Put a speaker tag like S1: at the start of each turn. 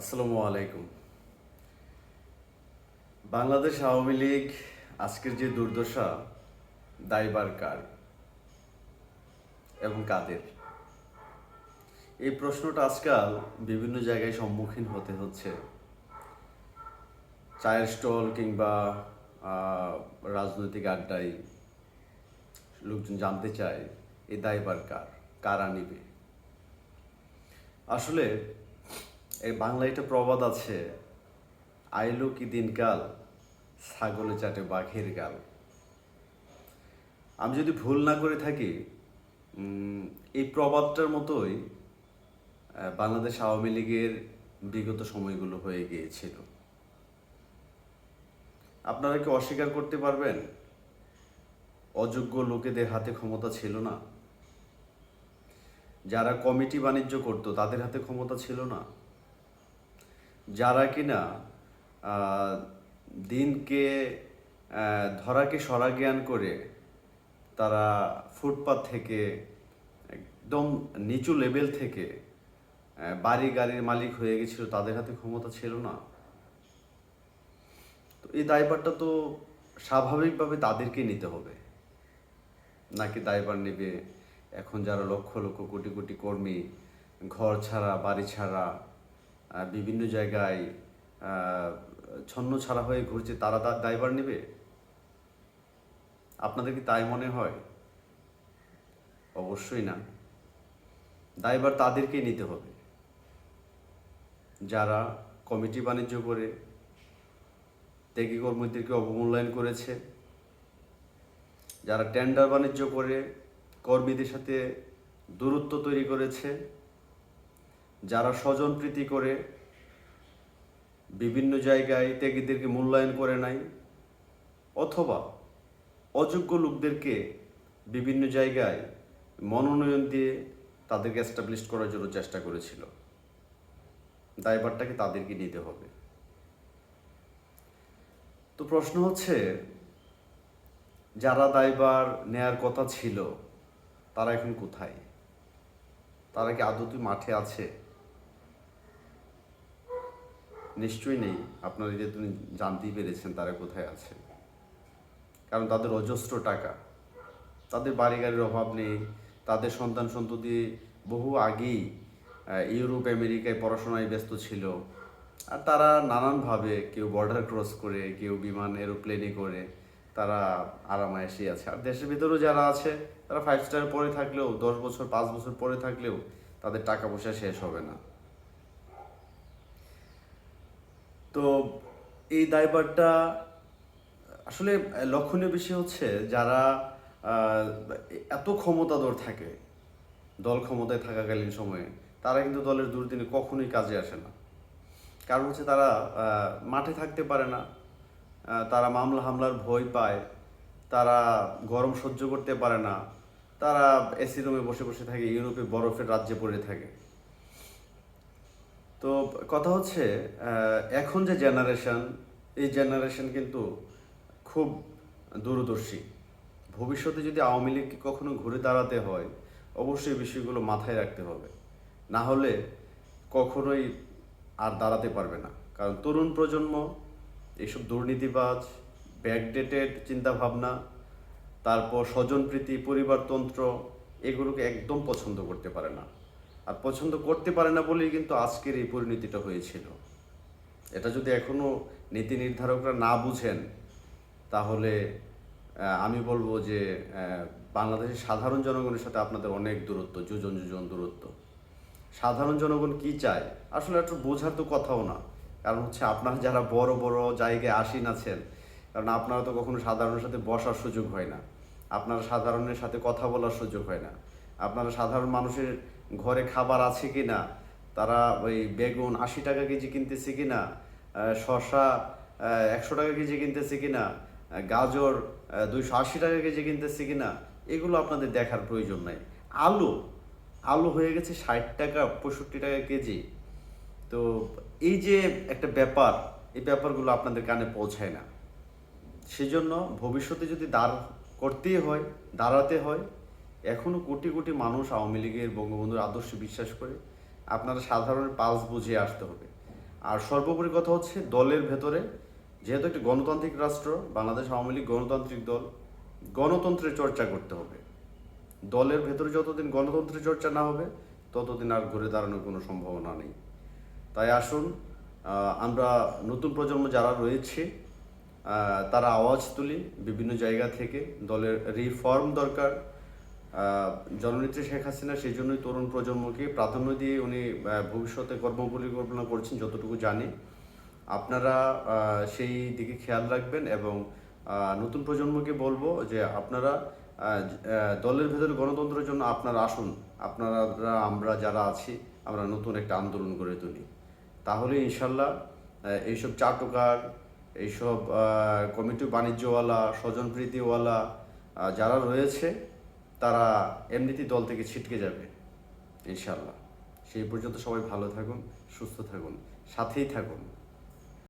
S1: আসসালামু আলাইকুম। বাংলাদেশ আওয়ামী লীগ আজকের যে দুর্দশা, দায়বার কার এবং কাদের? এই প্রশ্নটা আজকাল বিভিন্ন জায়গায় সম্মুখীন হতে হচ্ছে। চায়ের স্টল কিংবা রাজনৈতিক আড্ডায় লোকজন জানতে চায়, এই দায়বার কার? কারা নিবে? আসলে এই বাংলায় একটা প্রবাদ আছে, আইলো কি দিনকাল ছাগলে চাটে বাঘের গাল। আমি যদি ভুল না করে থাকি এই প্রবাদটার মতোই বাংলাদেশ আওয়ামী লীগের বিগত সময়গুলো হয়ে গিয়েছিল। আপনারা কি অস্বীকার করতে পারবেন? অযোগ্য লোকেদের হাতে ক্ষমতা ছিল না। যারা কমিটি বাণিজ্য করত, তাদের হাতে ক্ষমতা ছিল না। যারা কিনা দিনকে ধরাকে সরা জ্ঞান করে তারা ফুটপাত থেকে, একদম নিচু লেভেল থেকে বাড়ি গাড়ির মালিক হয়ে গেছিল, তাদের হাতে ক্ষমতা ছিল না। তো এই দায়ভারটা তো স্বাভাবিকভাবে তাদেরকে নিতে হবে। নাকি দায়ভার নেবে? এখন যারা লক্ষ লক্ষ কোটি কোটি কর্মী, ঘর ছাড়া, বাড়ি ছাড়া বিভিন্ন জায়গায় ছন্ন ছাড়া হয়ে ঘুরছে, তারা তার দায়ভার নেবে? আপনাদের কি তাই মনে হয়? অবশ্যই না। দায়ভার তাদেরকেই নিতে হবে। যারা কমিটি বাণিজ্য করে ত্যাগী কর্মীদেরকে অবমূল্যায়ন করেছে, যারা টেন্ডার বাণিজ্য করে, কর্মীদের সাথে দূরত্ব তৈরি করেছে যারা স্বজনপ্রীতি করে, বিভিন্ন জায়গায় ত্যাগীদেরকে মূল্যায়ন করে নাই, অথবা অযোগ্য লোকদেরকে বিভিন্ন জায়গায় মনোনয়ন দিয়ে তাদেরকে এস্টাবলিশ করার জন্য চেষ্টা করেছিল। দায়ভারটাকে তাদেরকে নিতে হবে। তো প্রশ্ন হচ্ছে, যারা দায়বার নেয়ার কথা ছিল, তারা এখন কোথায়? তারা কি আদৌ মাঠে আছে? নিশ্চয়ই নেই। আপনারা যেহেতু জানতেই পেরেছেন তারা কোথায় আছে। কারণ তাদের অজস্র টাকা। তাদের বাড়ি গাড়ির অভাব নেই। তাদের সন্তান সন্ততি বহু আগেই ইউরোপ, আমেরিকায় পড়াশোনায় ব্যস্ত ছিল। আর তারা নানানভাবে কেউ বর্ডার ক্রস করে, কেউ বিমান এরোপ্লেনে করে, তারা আরামায়েশই আছে। আর দেশের ভিতরেও যারা আছে, তারা ফাইভ স্টার পরে থাকলেও, দশ বছর, পাঁচ বছর পরে থাকলেও তাদের টাকা পয়সা শেষ হবে না। তো এই দায়ভারটা, আসলে লক্ষণীয় বিষয় হচ্ছে যারা এত ক্ষমতাধর থাকে, দল ক্ষমতায় থাকাকালীন সময়ে, তারা কিন্তু দলের দুর্দিনে কখনোই কাজে আসে না। কারণ হচ্ছে তারা মাঠে থাকতে পারে না তারা মামলা হামলার ভয় পায়, তারা গরম সহ্য করতে পারে না, তারা এসি রুমে বসে বসে থাকে ইউরোপে বরফের রাজ্যে পড়ে থাকে। তো কথা হচ্ছে এখন যে জেনারেশন এই জেনারেশন কিন্তু খুব দূরদর্শী। ভবিষ্যতে যদি আওয়ামী লীগকে কখনো ঘুরে দাঁড়াতে হয়, অবশ্যই বিষয়গুলো মাথায় রাখতে হবে। না হলে কখনোই আর দাঁড়াতে পারবে না। কারণ তরুণ প্রজন্ম, এইসব দুর্নীতিবাজ ব্যাকডেটেড চিন্তাভাবনা, তারপর স্বজনপ্রীতি, পরিবারতন্ত্র, এগুলোকে একদম পছন্দ করতে পারে না। আর পছন্দ করতে পারে না বলেই কিন্তু আজকের এই পরিণতিটা হয়েছিল। এটা যদি এখনও নীতি নির্ধারকরা না বুঝেন, তাহলে আমি বলব যে বাংলাদেশের সাধারণ জনগণের সাথে আপনাদের অনেক দূরত্ব যোজন যোজন দূরত্ব। সাধারণ জনগণ কি চায়? আসলে একটু বোঝার তো কথাও না। কারণ হচ্ছে আপনারা যারা বড় বড় জায়গায় আসীন আছেন, কারণ আপনারা তো কখনো সাধারণের সাথে বসার সুযোগ হয় না। আপনারা সাধারণের সাথে কথা বলার সুযোগ হয় না। আপনারা সাধারণ মানুষের ঘরে খাবার আছে কি না তারা ওই বেগুন আশি টাকা কেজি কিনতেছে কি না শসা একশো টাকা কেজি কিনতেছে কি না গাজর দুইশো আশি টাকা কেজি কিনতেছে কি না এগুলো আপনাদের দেখার প্রয়োজন নাই। আলু আলু হয়ে গেছে ষাট টাকা, পঁয়ষট্টি টাকা কেজি। তো এই যে একটা ব্যাপার, এই ব্যাপারগুলো আপনাদের কানে পৌঁছায় না। সেজন্য ভবিষ্যতে যদি দাঁড় করতেই হয়, দাঁড়াতে হয় এখনও কোটি কোটি মানুষ আওয়ামী লীগের বঙ্গবন্ধুর আদর্শে বিশ্বাস করে। আপনারা সাধারণ পালস বুঝিয়ে আসতে হবে। আর সর্বোপরি কথা হচ্ছে দলের ভেতরে, যেহেতু একটি গণতান্ত্রিক রাষ্ট্র, বাংলাদেশ আওয়ামী লীগ গণতান্ত্রিক দল, গণতন্ত্রের চর্চা করতে হবে। দলের ভেতরে যতদিন গণতন্ত্রের চর্চা না হবে, ততদিন আর ঘুরে দাঁড়ানোর কোনো সম্ভাবনা নেই। তাই আসুন আমরা নতুন প্রজন্ম যারা রয়েছে তারা আওয়াজ তুলি, বিভিন্ন জায়গা থেকে দলের রিফর্ম দরকার জননেত্রী শেখ হাসিনা সেই জন্যই তরুণ প্রজন্মকে প্রাধান্য দিয়ে উনি ভবিষ্যতে কর্মপরিকল্পনা করছেন, যতটুকু জানি। আপনারা সেই দিকে খেয়াল রাখবেন এবং নতুন প্রজন্মকে বলব যে আপনারা দলের ভেতরে গণতন্ত্রের জন্য আপনারা আসুন। আপনারা, আমরা যারা আছি, আমরা নতুন একটা আন্দোলন গড়ে তুলি। তাহলে ইনশাল্লাহ এইসব চাটুকার, এইসব কমিটি বাণিজ্যওয়ালা স্বজনপ্রীতিওয়ালা যারা রয়েছে তারা এমনিতেই দল থেকে ছিটকে যাবে ইনশাল্লাহ সেই পর্যন্ত সবাই ভালো থাকুন, সুস্থ থাকুন, সাথেই থাকুন।